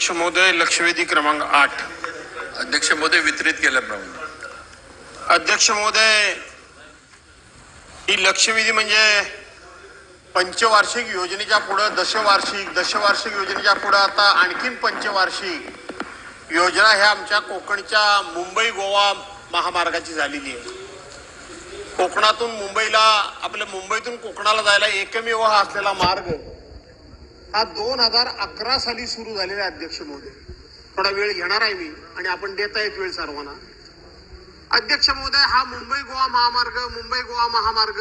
अध्यक्ष महोदय लक्षवेधी क्रमांक आठ. अध्यक्ष महोदय वितरित केल्याप्रमाणे अध्यक्ष महोदय ही लक्षवेधी म्हणजे पंचवार्षिक योजनेच्या पुढं दशवार्षिक दशवार्षिक योजनेच्या पुढं आता आणखीन पंचवार्षिक योजना ह्या आमच्या कोकणच्या मुंबई गोवा महामार्गाची झालेली आहे. कोकणातून मुंबईला आपल्या मुंबईतून कोकणाला जायला एकमेव हा असलेला मार्ग हा दोन हजार अकरा साली सुरू झालेला आहे अध्यक्ष महोदय. थोडा वेळ घेणार आहे मी आणि आपण देता येत वेळ सर्वांना. अध्यक्ष महोदय हा मुंबई गोवा महामार्ग मुंबई गोवा महामार्ग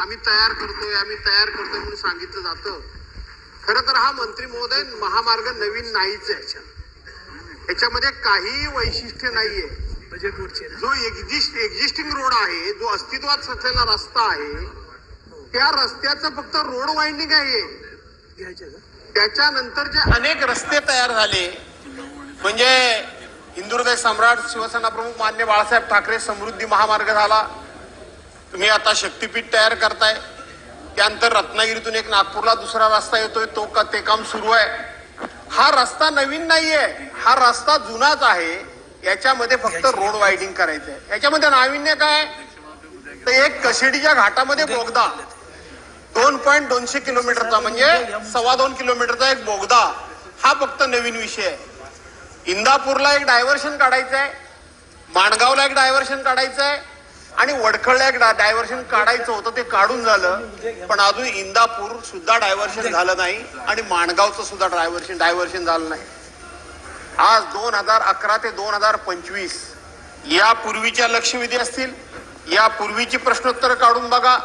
आम्ही तयार करतोय आम्ही तयार करतोय म्हणून सांगितलं जातं. खरं तर हा मंत्री महोदय महामार्ग नवीन नाहीच आहे याच्यात. याच्यामध्ये काही वैशिष्ट्य नाहीये. जो एक्झिस्ट एक्झिस्टिंग रोड आहे जो अस्तित्वात असलेला रस्ता आहे त्या रस्त्याचं फक्त रोड वाइंडिंग आहे. त्याच्यानंतर जे अनेक रस्ते तयार झाले म्हणजे हिंदुहृदय सम्राट शिवसेना प्रमुख मान्य बाळासाहेब ठाकरे समृद्धी महामार्ग झाला. तुम्ही आता शक्तीपीठ तयार करताय. त्यानंतर रत्नागिरीतून एक नागपूरला दुसरा रस्ता येतोय तो का ते काम सुरू आहे. हा रस्ता नवीन नाहीये हा रस्ता जुनाच आहे. याच्यामध्ये फक्त रोड वायडिंग करायचं आहे याच्यामध्ये नाविन्य काय? तर एक कशेडीच्या घाटामध्ये बोगदा. दोन पॉईंट दोनशे किलोमीटरचा म्हणजे सव्वा दोन किलोमीटरचा एक बोगदा. हा फक्त नवीन विषय आहे. इंदापूरला एक डायव्हर्शन काढायचं आहे माणगावला एक डायव्हर्शन काढायचं आहे आणि वडखळला एक डायव्हर्शन काढायचं होतं ते काढून झालं. पण अजून इंदापूर सुद्धा डायव्हर्शन झालं नाही आणि माणगावचं सुद्धा डायव्हर्शन डायव्हर्शन झालं नाही. आज दोन हजार अकरा ते दोन हजार पंचवीस या पूर्वीच्या लक्षवेधी असतील. या पूर्वीची प्रश्नोत्तर काढून बघा.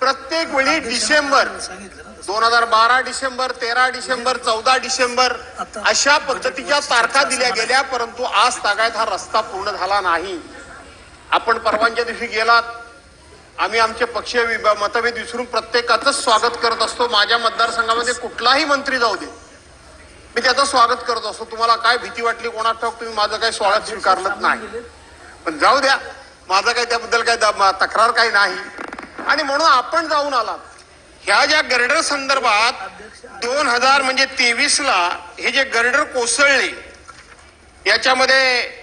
प्रत्येक वेळी डिसेंबर दोन हजार बारा डिसेंबर तेरा डिसेंबर चौदा डिसेंबर अशा पद्धतीच्या तारखा दिल्या गेल्या परंतु आज तागायत हा रस्ता पूर्ण झाला नाही. आपण परवानच्या दिवशी गेलात. आम्ही आमचे पक्षीय विभाग मतभेद विसरून प्रत्येकाचं स्वागत करत असतो. माझ्या मतदारसंघामध्ये कुठलाही मंत्री जाऊ दे. मी त्याचं स्वागत करत असतो. तुम्हाला काय भीती वाटली कोणा ठाऊक तुम्ही माझं काही स्वागत स्वीकारलंच नाही. पण जाऊ द्या. माझं काही त्याबद्दल काही तक्रार काही नाही. आणि म्हणून आपण जाऊन आलात. ह्या ज्या गर्डर संदर्भात दोन हजार म्हणजे तेवीस ला हे जे गर्डर कोसळले याच्यामध्ये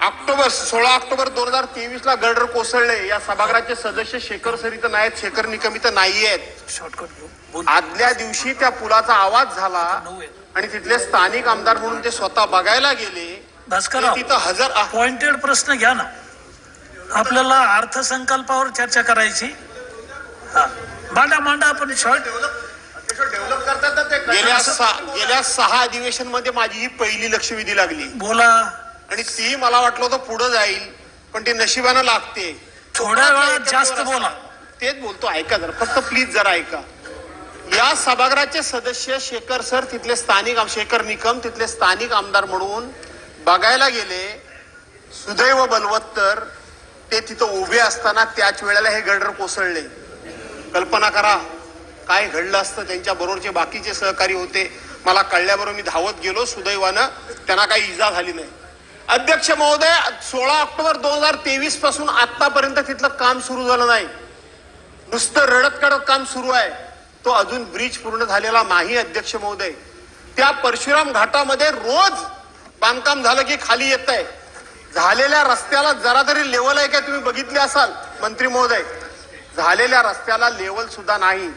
ऑक्टोबर सोळा ऑक्टोबर दोन हजार तेवीस ला गर्डर कोसळले. या सभागृहाचे सदस्य शेखर सर इथं नाहीत शेखर निकम इथं नाही आहेत शॉर्टकट आदल्या दिवशी त्या पुलाचा आवाज झाला आणि तिथले स्थानिक आमदार म्हणून ते स्वतः बघायला गेले. तिथं हजर आ- पॉइंटेड प्रश्न घ्या ना. आपल्याला अर्थसंकल्पावर चर्चा करायची. मांडा मांडा आपण शॉर्ट गेल्या सहा गेल्या सहा अधिवेशनमध्ये माझी ही पहिली लक्षवेधी लागली. बोला. आणि ती मला वाटलं होतं पुढे जाईल पण ते नशिबानं लागते. थोड्या वेळात जास्त बोला. तेच बोलतो ऐका जरा. फक्त प्लीज जरा ऐका. या सभागृहाचे सदस्य शेखर सर तिथले स्थानिक आम- शेखर निकम तिथले स्थानिक आमदार म्हणून बघायला गेले. सुदैव बलवत्तर ते तिथं उभे असताना त्याच वेळेला हे गडर कोसळले. कल्पना करा. काय घडलं असतं? त्यांच्या बरोबरचे बाकीचे सहकारी होते. मला कळल्याबरोबर मी धावत गेलो. सुदैवानं त्यांना काही इजा झाली नाही. अध्यक्ष महोदय सोळा ऑक्टोबर दोन हजार तेवीसपासून आतापर्यंत तिथलं काम सुरू झालं नाही. नुसतं रडत कडत काम सुरू आहे. तो अजून ब्रिज पूर्ण झालेला नाही अध्यक्ष महोदय. त्या परशुराम घाटामध्ये रोज बांधकाम झालं की खाली येत आहे झालेल्या रस्त्याला जरा तरी लेवल आहे का तुम्ही बघितले असाल मंत्री महोदय? झालेल्या रस्त्याला लेवल सुद्धा नाही.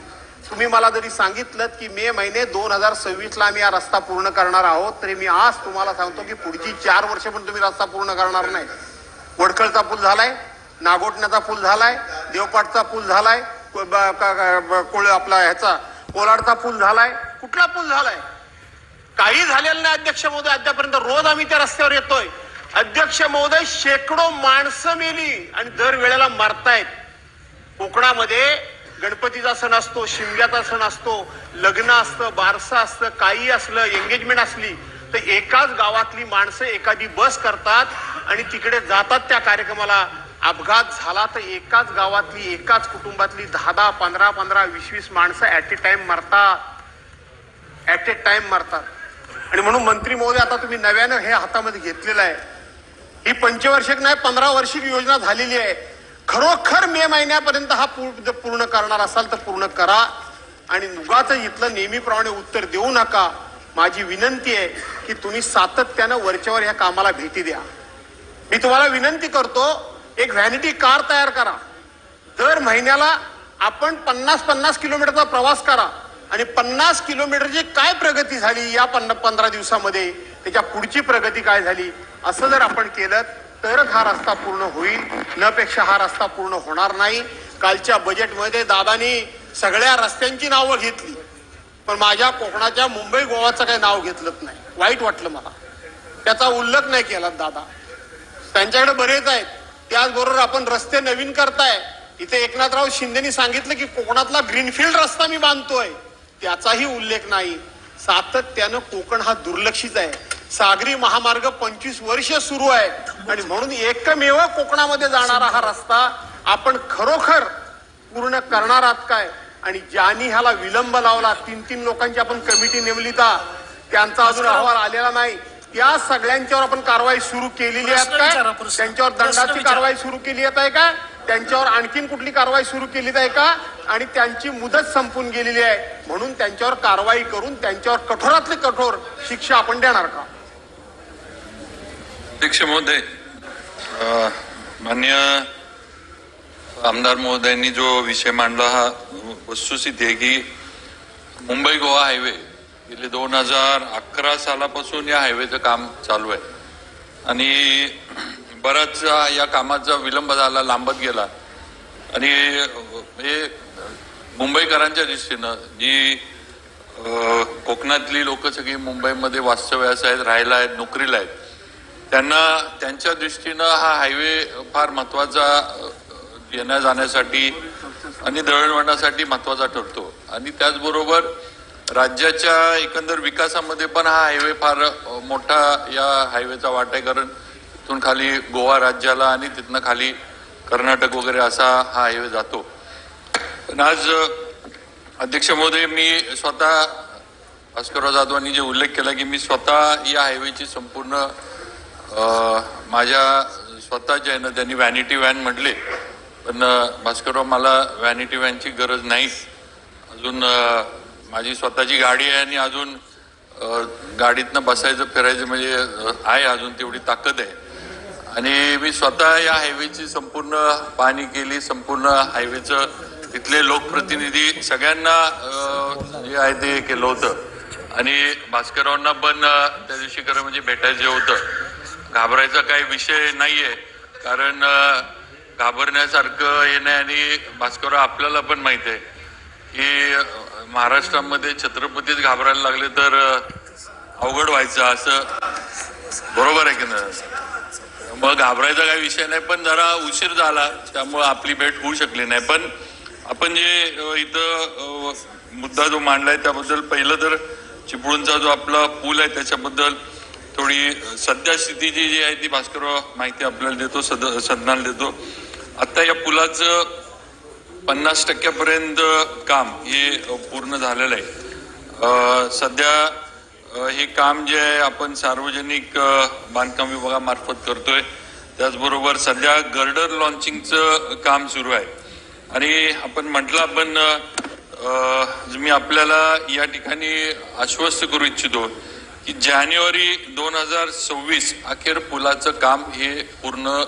तुम्ही मला जरी सांगितलं की मे महिने दोन हजार सव्वीस ला आम्ही हा रस्ता पूर्ण करणार आहोत तरी मी आज तुम्हाला सांगतो की पुढची चार वर्ष पण तुम्ही रस्ता पूर्ण करणार नाही. वडखळचा पूल झालाय नागोटण्याचा पूल झालाय देवपाटचा पूल झालाय ब- कोळ आपला ह्याचा कोलाडचा पूल झालाय. कुठला पूल झालाय? काही झालेलं नाही अध्यक्ष महोदय. अद्यापर्यंत रोज आम्ही त्या रस्त्यावर येतोय. अध्यक्ष महोदय शेकडो माणसं मेली आणि दर वेळेला मरतायत. कोकणामध्ये गणपतीचा सण असतो शिमग्याचा सण असतो लग्न असतं बारसं असतं काही असलं एंगेजमेंट असली तर एकाच गावातली माणसं एखादी बस करतात आणि तिकडे जातात त्या कार्यक्रमाला. अपघात झाला तर एकाच गावातली एकाच कुटुंबातली दहा दहा पंधरा पंधरा वीस वीस माणसं ॲट ए टाइम मरतात. ॲट ए टाइम मरतात. आणि म्हणून मंत्री महोदय आता तुम्ही नव्यानं हे हातामध्ये घेतलेलं आहे. ही पंचवर्षिक नाही पंधरा वर्षिक योजना झालेली आहे. खरोखर मे महिन्यापर्यंत हा पूर- पूर्ण करणार असाल तर पूर्ण करा. आणि नुगाचं इथलं नेहमीप्रमाणे उत्तर देऊ नका. माझी विनंती आहे की तुम्ही सातत्यानं वरच्यावर या कामाला भेटी द्या. मी तुम्हाला विनंती करतो एक व्हॅनिटी कार तयार करा. दर महिन्याला आपण पन्नास पन्नास किलोमीटरचा प्रवास करा. आणि पन्नास किलोमीटरची काय प्रगती झाली या पन्ना पंधरा दिवसामध्ये? त्याच्या पुढची प्रगती काय झाली? असं जर आपण केलं तरच हा रस्ता पूर्ण होईल. न पेक्षा हा रस्ता पूर्ण होणार नाही. कालच्या बजेटमध्ये दादानी सगळ्या रस्त्यांची नावं घेतली. पण माझ्या कोकणाच्या मुंबई गोवाचं काही नाव घेतलंच नाही. वाईट वाटलं मला. त्याचा उल्लेख नाही केला दादा. त्यांच्याकडे बरेच आहेत. त्याचबरोबर आपण रस्ते नवीन करताय. इथे एकनाथराव शिंदेनी सांगितलं की कोकणातला ग्रीनफील्ड रस्ता मी बांधतोय. त्याचाही उल्लेख नाही. सातत्यानं कोकण हा दुर्लक्षित आहे. सागरी महामार्ग पंचवीस वर्ष सुरू आहे. आणि म्हणून एकमेव कोकणामध्ये जाणारा हा रस्ता आपण खरोखर पूर्ण करणार आहात काय? आणि ज्यांनी ह्याला विलंब लावला तीन तीन लोकांची आपण कमिटी नेमली का त्यांचा अजून अहवाल आलेला नाही. त्या सगळ्यांच्यावर आपण कारवाई सुरू केलेली आहे काय. त्यांच्यावर दंडाची. कारवाई सुरू केली येत आहे का त्यांच्यावर आणखीन कुठली कारवाई सुरू केली आहे का? आणि त्यांची मुदत संपून गेलेली आहे. म्हणून त्यांच्यावर कारवाई करून त्यांच्यावर कठोरातली कठोर शिक्षा आपण देणार का? अध्यक्ष महोदय मान्य आमदार महोदयांनी जो विषय मांडला हा वस्तुस्थिती आहे की मुंबई गोवा हायवे गेले दोन हजार अकरा सालापासून या हायवेचं काम चालू आहे. आणि बराचसा या कामाचा विलंब झाला लांबत गेला. आणि हे मुंबईकरांच्या दृष्टीनं जी कोकणातली लोक सगळी मुंबईमध्ये वास्तव्यास आहेत राहायला आहेत नोकरीला आहेत त्यांना त्यांच्या दृष्टीनं हा हायवे फार महत्त्वाचा येण्या जाण्यासाठी आणि दळणवळणासाठी महत्त्वाचा ठरतो. आणि त्याचबरोबर राज्याच्या एकंदर विकासामध्ये पण हा हायवे फार मोठा या हायवेचा वाट आहे. कारण तिथून खाली गोवा राज्याला आणि तिथनं खाली कर्नाटक वगैरे असा हा हायवे जातो. पण आज अध्यक्ष महोदय मी स्वतः भास्करराव जाधवांनी जे उल्लेख केला की मी स्वतः या हायवेची संपूर्ण माझ्या स्वतःच्या आहे ना त्यांनी व्हॅनिटी व्हॅन म्हटले. पण भास्करराव मला व्हॅनिटी व्हॅनची गरज नाही. अजून माझी स्वतःची गाडी आहे आणि अजून गाडीतनं बसायचं फिरायचं म्हणजे आहे अजून तेवढी ताकद आहे. आणि मी स्वतः या हायवेची संपूर्ण पाहणी केली संपूर्ण हायवेचं तिथले लोकप्रतिनिधी सगळ्यांना जे आहे ते केलं होतं. आणि भास्कररावांना पण त्या दिवशी खरं म्हणजे भेटायचं होतं. घाबरायचा काही विषय नाहीये. कारण घाबरण्यासारखं हे नाही आणि भास्करराव आपल्याला पण माहीत आहे की महाराष्ट्रामध्ये छत्रपतीच घाबरायला लागले तर अवघड व्हायचं असं बरोबर आहे की नाही? मग घाबरायचा काही विषय नाही पण जरा उशीर झाला त्यामुळं आपली भेट होऊ शकली नाही. पण आपण जे इथं मुद्दा जो मांडलाय त्याबद्दल पहिलं तर चिपळूणचा जो आपला पूल आहे त्याच्याबद्दल थोडी सध्या स्थितीची जी आहे ती भास्करराव माहिती आपल्याला देतो सद सदनाला देतो. आत्ता या पुलाचं पन्नास टक्क्यापर्यंत काम हे पूर्ण झालेलं आहे. सध्या हे काम जे आहे आपण सार्वजनिक बांधकाम विभागामार्फत करतोय. त्याचबरोबर सध्या गर्डर लॉन्चिंगचं काम सुरू आहे. आणि आपण म्हटलं आपण मी आपल्याला या ठिकाणी आश्वस्त करू इच्छितो. की जानेवारी दोन हजार सव्वीस अखेर पुलाचं काम हे पूर्ण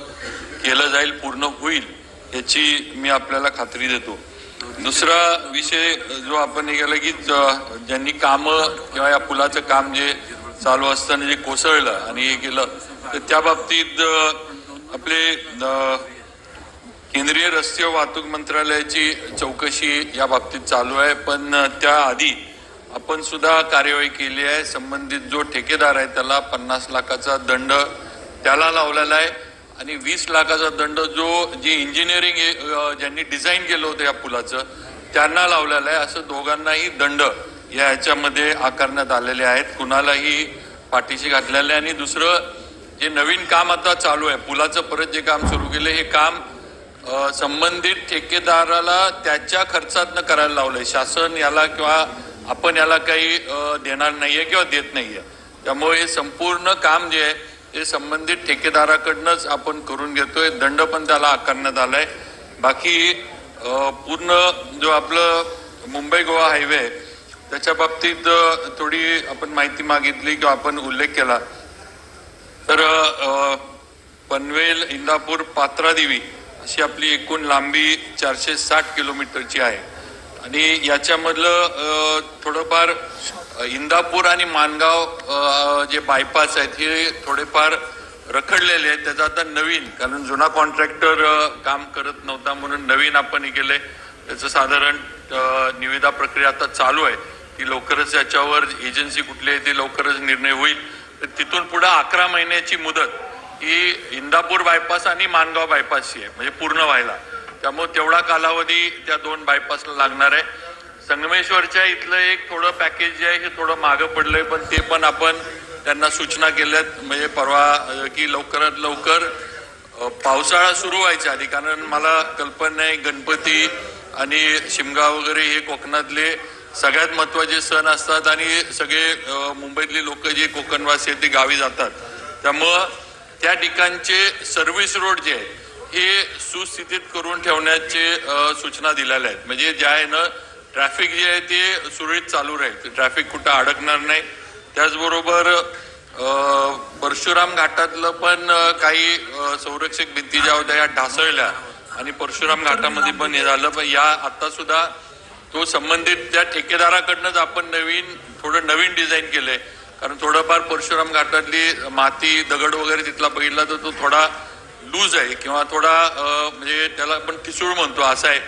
केलं जाईल पूर्ण होईल याची मी आपल्याला खात्री देतो. दुसरा विषय जो आपण हे केला की ज- ज्यांनी कामं किंवा या पुलाचं काम जे चालू असताना जे कोसळलं आणि हे केलं तर त्या बाबतीत आपले केंद्रीय रस्ते वाहतूक मंत्रालयाची चौकशी या बाबतीत चालू आहे. पण त्याआधी आपण सुद्धा कार्यवाही केली आहे. संबंधित जो ठेकेदार आहे त्याला पन्नास लाखाचा दंड त्याला लावलेला आहे. आणि वीस लाखाचा दंड जो जे इंजिनिअरिंग ज्यांनी डिझाईन केलं होतं या पुलाचं त्यांना लावलेला आहे. असं दोघांनाही दंड या ह्याच्यामध्ये आकारण्यात आलेले आहेत. कुणालाही पाठीशी घातलेले आहे आणि दुसरं जे नवीन काम आता चालू आहे पुलाचं परत जे काम सुरू केलं हे काम संबंधित ठेकेदाराला त्याच्या खर्चातनं करायला लावलंय. शासन याला किंवा आपण याला काही देणार देणार नाहीये किंवा देत नाहीये. त्यामुळे हे संपूर्ण काम जे आहे ते संबंधित ठेकेदाराकडनंच आपण करून घेतोय. दंड पण त्याला आकारण्यात आलाय. बाकी पूर्ण जो आपलं मुंबई गोवा हायवे आहे, त्याच्या बाबतीत थोडी आपण माहिती मागितली किंवा आपण उल्लेख केला. तर पनवेल इंदापूर पात्रादेवी अशी आपली एकूण लांबी चारशे साठ किलोमीटरची आहे. आणि याच्यामधलं थोडंफार इंदापूर आणि मानगाव जे बायपास आहेत हे थोडेफार रखडलेले आहेत. त्याचा आता नवीन कारण जुना कॉन्ट्रॅक्टर काम करत नव्हता म्हणून नवीन आपण हे केले त्याचं साधारण निविदा प्रक्रिया आता चालू आहे. ती लवकरच याच्यावर एजन्सी कुठली आहे ती लवकरच निर्णय होईल. तर तिथून पुढं अकरा महिन्याची मुदत ही इंदापूर बायपास आणि मानगाव बायपासची आहे म्हणजे पूर्ण व्हायला. त्यामुळे तेवढा कालावधी त्या दोन बायपासला लागणार आहे. संगमेश्वरच्या इथलं एक थोडं पॅकेज जे आहे हे थोडं मागं पडलंय पण ते पण आपण त्यांना सूचना केल्यात. म्हणजे परवा की लवकरात लवकर पावसाळा सुरू व्हायच्या आधी कारण मला कल्पना आहे गणपती आणि शिमगा वगैरे हे कोकणातले सगळ्यात महत्त्वाचे सण असतात आणि सगळे मुंबईतली लोक जे कोकणवासी आहेत ते गावी जातात. त्यामुळं त्या ठिकाणचे सर्व्हिस रोड जे आहेत हे सुस्थितीत करून ठेवण्याचे सूचना दिलेल्या आहेत. म्हणजे ज्या आहे ना ट्रॅफिक जे आहे ते सुरळीत चालू राहील. ट्रॅफिक कुठं अडकणार नाही. त्याचबरोबर परशुराम घाटातलं पण काही संरक्षक भिंती ज्या होत्या या ढासळल्या. आणि परशुराम घाटामध्ये पण हे झालं. पण या आता सुद्धा तो संबंधित त्या ठेकेदाराकडनंच आपण नवीन थोडं नवीन डिझाईन केलंय. कारण थोडंफार परशुराम घाटातली माती दगड वगैरे तिथला बघितला तर तो थोडा लूज आहे किंवा थोडा म्हणजे त्याला आपण ठिसूळ म्हणतो असा आहे.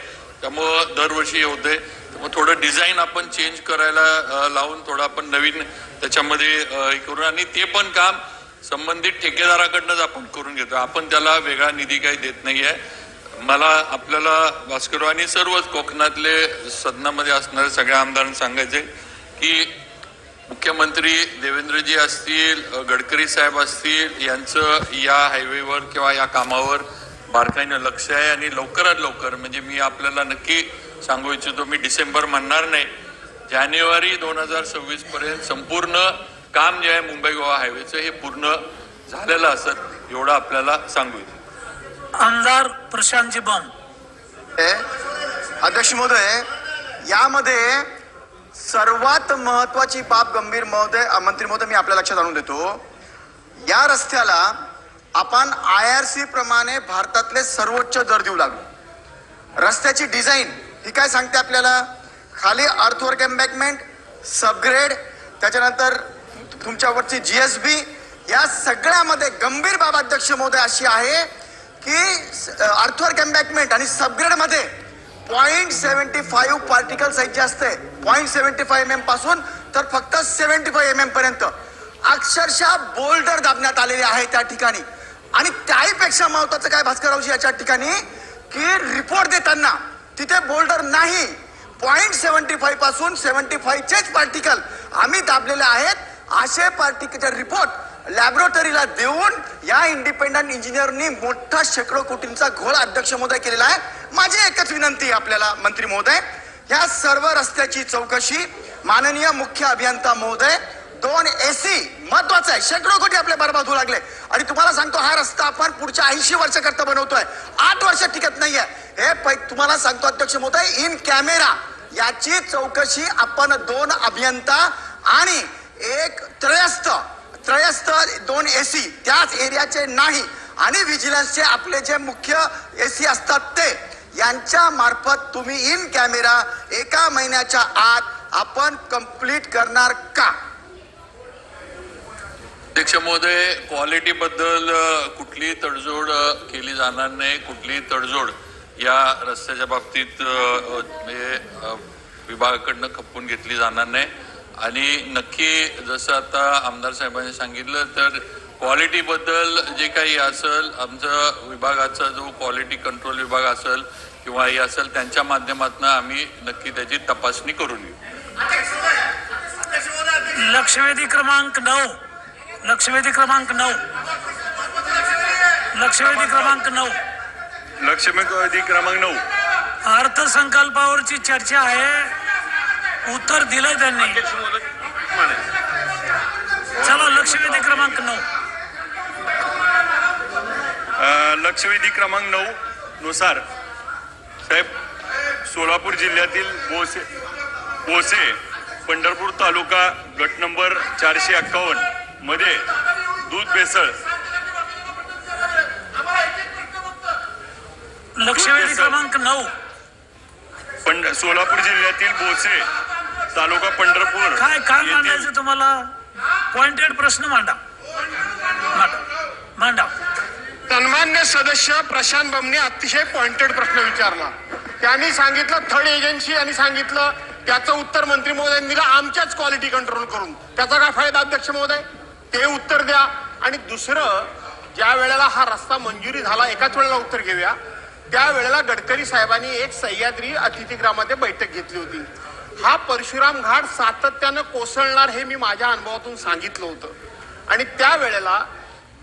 त्यामुळं दरवर्षी हे होतंय. त्यामुळे थोडं डिझाईन आपण चेंज करायला लावून थोडं आपण नवीन त्याच्यामध्ये हे करून आणि ते पण काम संबंधित ठेकेदाराकडनंच आपण करून घेतो आपण त्याला वेगळा निधी काही देत नाही आहे मला आपल्याला भास्कर आणि सर्वच कोकणातले सदनामध्ये असणाऱ्या सगळ्या आमदारांना सांगायचे की मुख्यमंत्री देवेंद्रजी असतील गडकरी साहेब असतील यांचं या हायवेवर किंवा या कामावर बारकाईनं लक्ष आहे आणि लवकरात लवकर म्हणजे मी आपल्याला नक्की सांगू इच्छितो मी डिसेंबर म्हणणार नाही जानेवारी दोन हजार सव्वीस पर्यंत संपूर्ण काम जे आहे मुंबई गोवा हायवेचं हे पूर्ण झालेलं असत एवढं आपल्याला सांगू इच्छितो. आमदार प्रशांतजी बम. अध्यक्ष महोदय यामध्ये सर्वात महत्वाची बाब गंभीर महोदय मंत्री महोदय मी आपल्या लक्षात आणून देतो. या रस्त्याला आपण आय आर सी प्रमाणे भारतातले सर्वोच्च दर देऊ लागलो. रस्त्याची डिझाईन ही काय सांगते आपल्याला? खाली अर्थवर्क एम्बॅकमेंट सबग्रेड त्याच्यानंतर तुमच्यावरची जी एस बी या सगळ्यामध्ये गंभीर बाब अध्यक्ष महोदय अशी आहे की अर्थवर्क एम्बॅकमेंट आणि सबग्रेडमध्ये point seventy five particle size जास्त असते पॉईंट सेव्हन्टी फाईव्ह एम एमपासून तर फक्त सेव्हन्टी फाईव्ह एम एम पर्यंत. अक्षरशः बोल्डर दाबण्यात आलेले आहे त्या ठिकाणी. आणि त्याहीपेक्षा महत्वाचं काय भास्कररावजी याच्या ठिकाणी? की रिपोर्ट देताना तिथे बोल्डर नाही. पॉईंट सेव्हन्टी फाईव्हपासून सेव्हन्टी फाईव्हचेच पार्टिकल आम्ही दाबलेले आहेत. असे पार्टिकलचे रिपोर्ट लॅबोरेटरीला देऊन या इंडिपेंडंट इंजिनियरनी मोठा शेकडो कोटींचा घोळ अध्यक्ष महोदय केलेला आहे. माझी एकच विनंती आपल्याला मंत्री महोदय. या सर्व रस्त्याची चौकशी माननीय मुख्य अभियंता महोदय दोन एसी महत्वाचं आहे. शेकडो कोटी आपले बर्बाद होऊ लागले. आणि तुम्हाला सांगतो हा रस्ता आपण पुढच्या ऐंशी वर्षाकरता बनवतोय. आठ वर्ष टिकत नाहीये. हे पै तुम्हाला सांगतो अध्यक्ष महोदय इन कॅमेरा याची चौकशी आपण दोन अभियंता आणि एक त्रयस्थ त्रयस्थ दोन एसी त्याच एरियाचे नाही. आणि व्हिजिलन्सचे आपले जे मुख्य एसी असतात ते यांच्या मार्फत तुम्ही इन कॅमेरा एका महिन्याच्या आत आपण कंप्लीट करणार का? अध्यक्ष महोदय क्वालिटी बद्दल कुठलीही तडजोड केली जाणार नाही. कुठलीही तडजोड या रस्त्याच्या बाबतीत विभागाकडनं खपवून घेतली जाणार नाही. आणि नक्की जसं आता आमदार साहेबांनी सांगितलं तर क्वालिटी बद्दल जे काही असेल आमचं विभागाचा जो क्वालिटी कंट्रोल विभाग असेल किंवा हे असेल त्यांच्या माध्यमातून आम्ही नक्की त्याची तपासणी करून घेऊ. लक्षवेधी क्रमांक नऊ. लक्षवेधी क्रमांक नऊ. लक्षवेधी क्रमांक नऊ. लक्ष्मी कधी क्रमांक नऊ. अर्थसंकल्पावरची चर्चा आहे. उत्तर दिलंय त्यांनी. चला लक्षवेधी क्रमांक नऊ. लक्षवेधी क्रमांक नऊ नुसार साहेब सोलापूर जिल्ह्यातील बोसे बोसे पंढरपूर तालुका गट नंबर चारशे एक्कावन्नमध्ये दूध भेसळ. लक्षवेधी क्रमांक नऊ. पंढ सोलापूर जिल्ह्यातील बोसे तालुका पंढरपूर काय काय मांडायचं तुम्हाला? पॉइंटेड प्रश्न मांडा. मांडा. मांडा. सन्मान्य सदस्य प्रशांत बमने अतिशय पॉइंटेड प्रश्न विचारला. त्यांनी सांगितलं थर्ड एजन्सी आणि सांगितलं त्याचं उत्तर मंत्री महोदयांनी दिलं आमच्याच क्वालिटी कंट्रोल करून. त्याचा काय फायदा अध्यक्ष महोदय? ते उत्तर द्या. आणि दुसरं ज्या वेळेला हा रस्ता मंजुरी झाला एकाच वेळेला उत्तर घेऊया. त्या वेळेला गडकरी साहेबांनी एक सह्याद्री अतिथीगृहामध्ये बैठक घेतली होती. हा परशुराम घाट सातत्यानं कोसळणार हे मी माझ्या अनुभवातून सांगितलं होतं. आणि त्यावेळेला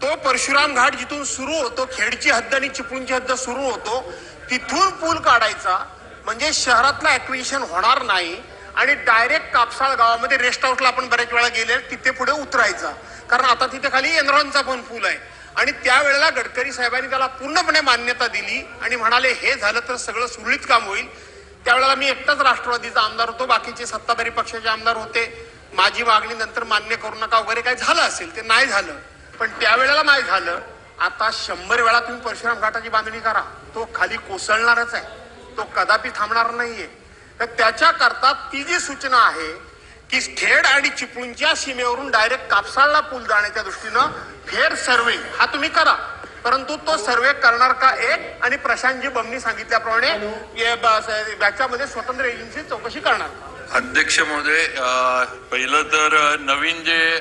तो परशुराम घाट जिथून सुरू होतो खेडची हद्द आणि चिपळूणची हद्द सुरू होतो तिथून पूल काढायचा. म्हणजे शहरातलं ॲक्विशन होणार नाही आणि डायरेक्ट कापसाळ गावामध्ये रेस्ट हाऊसला आपण बऱ्याच वेळा गेले तिथे पुढे उतरायचा. कारण आता तिथे खाली एनरॉनचा पण पूल आहे. आणि त्यावेळेला गडकरी साहेबांनी त्याला पूर्णपणे मान्यता दिली आणि म्हणाले हे झालं तर सगळं सुरळीत काम होईल. त्यावेळेला मी एकटाच राष्ट्रवादीचा आमदार होतो बाकीचे सत्ताधारी पक्षाचे आमदार होते. माझी मागणी नंतर मान्य करू नका वगैरे काय झालं असेल ते नाही झालं. पण त्यावेळेला नाही झालं. आता शंभर वेळा तुम्ही परशुराम घाटाची बांधणी करा. तो खाली कोसळणारच आहे. तो कदापि थांबणार नाहीये. तर त्याच्याकरता ती जी सूचना आहे की खेड आणि चिपळूणच्या सीमेवरून डायरेक्ट कापसाळला पूल जाण्याच्या दृष्टीनं फेर सर्वे हा तुम्ही करा. परंतु तो सर्वे करणार का एक? आणि प्रशांतजी बमनी सांगितल्याप्रमाणे याच्यामध्ये स्वतंत्र एजन्सी चौकशी करणार. अध्यक्ष महोदय अ, पहिलं तर नवीन जे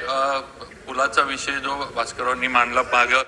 पुलाचा विषय जो भास्कररावांनी मांडला माग